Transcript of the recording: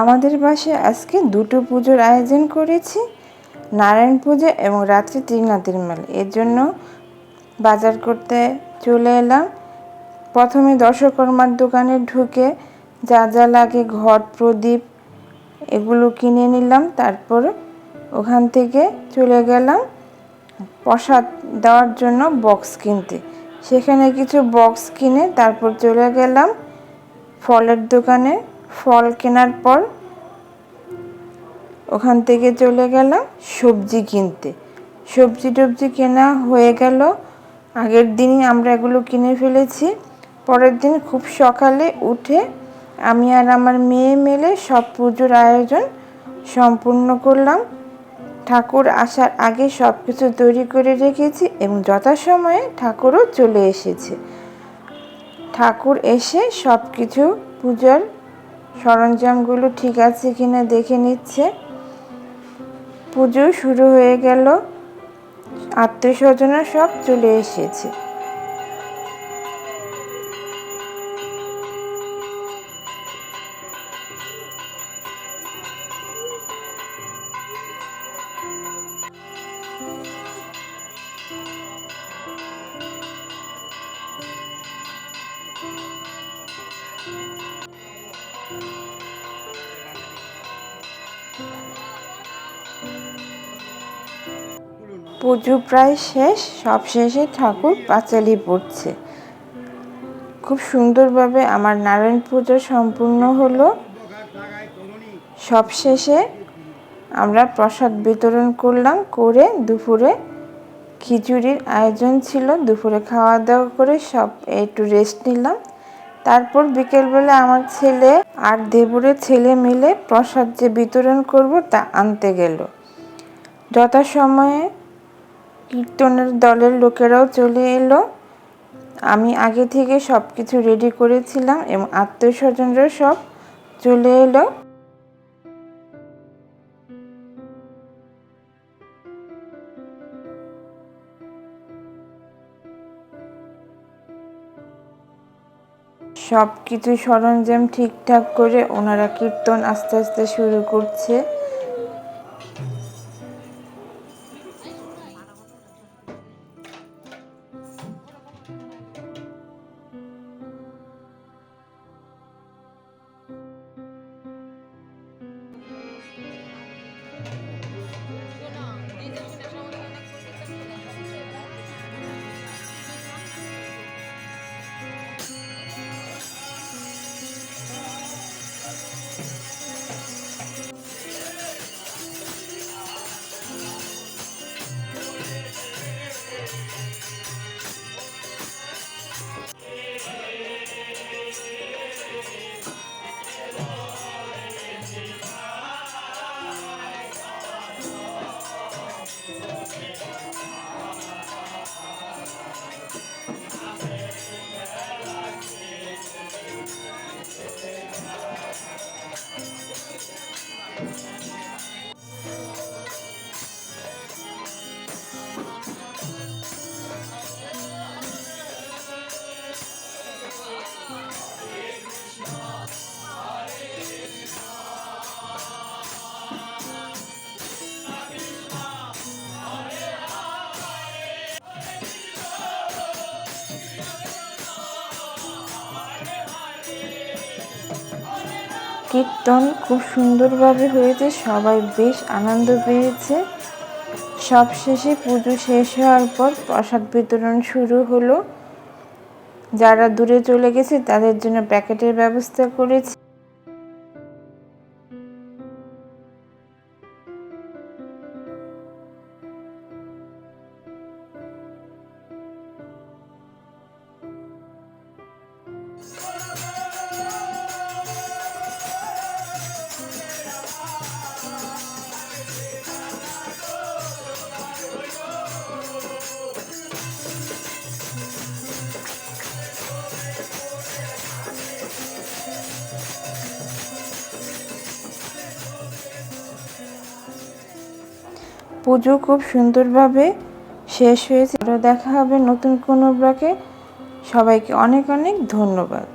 আমাদের বাসায় আজকে দুটো পুজোর আয়োজন করেছি, নারায়ণ পূজা এবং রাত্রি ত্রিনাথের মেলা। এর জন্য বাজার করতে চলে এলাম। প্রথমে দশকর্মার দোকানে ঢুকে যা যা লাগে ঘট প্রদীপ এগুলো কিনে নিলাম, তারপর ওখান থেকে চলে গেলাম প্রসাদ দেওয়ার জন্য বক্স কিনতে। সেখানে কিছু বক্স কিনে তারপর চলে গেলাম ফলের দোকানে। ফল কেনার পর ওখান থেকে চলে গেলাম সবজি কিনতে। সবজি টবজি কেনা হয়ে গেল। আগের দিনই আমরা এগুলো কিনে ফেলেছি। পরের দিন খুব সকালে উঠে আমি আর আমার মেয়ে মেলে সব পুজোর আয়োজন সম্পূর্ণ করলাম। ঠাকুর আসার আগে সব কিছু তৈরি করে রেখেছি এবং যথাসময়ে ঠাকুরও চলে এসেছে। ঠাকুর এসে সব কিছু পূজার সরঞ্জামগুলো ঠিক আছে কিনা দেখে নিচ্ছে। পুজো শুরু হয়ে গেল। আত্মীয় স্বজনরা সব চলে এসেছে। পুজো প্রায় শেষ সব শেষে ঠাকুর পাঁচালি পড়ছে। খুব সুন্দরভাবে আমার নারায়ণ পুজো সম্পূর্ণ হলো। সব শেষে আমরা প্রসাদ বিতরণ করলাম, করে দুপুরে খিচুড়ির আয়োজন ছিল। দুপুরে খাওয়া দাওয়া করে সব একটু রেস্ট নিলাম। তারপর বিকেলবেলা আমার ছেলে আর দেবরের ছেলে মিলে প্রসাদ যে বিতরণ করব তা আনতে গেল। যথাসময়ে কীর্তনের দলের লোকেরাও চলে এলো। আমি আগে থেকে সব কিছু রেডি করেছিলাম এবং আত্মীয় স্বজনরা সব চলে এলো। সব কিছু সরঞ্জাম ঠিকঠাক করে ওনারা কীর্তন আস্তে আস্তে শুরু করছে। কীর্তন খুব সুন্দরভাবে হয়েছে, সবাই বেশ আনন্দ পেয়েছে। সব শেষে পুজো শেষ হওয়ার পর প্রসাদ বিতরণ শুরু হলো। যারা দূরে চলে গেছে তাদের জন্য প্যাকেটের ব্যবস্থা করেছি। পুজো খুব সুন্দরভাবে শেষ হয়েছে। দেখা হবে নতুন কোনো ব্লকে সবাইকে অনেক অনেক ধন্যবাদ।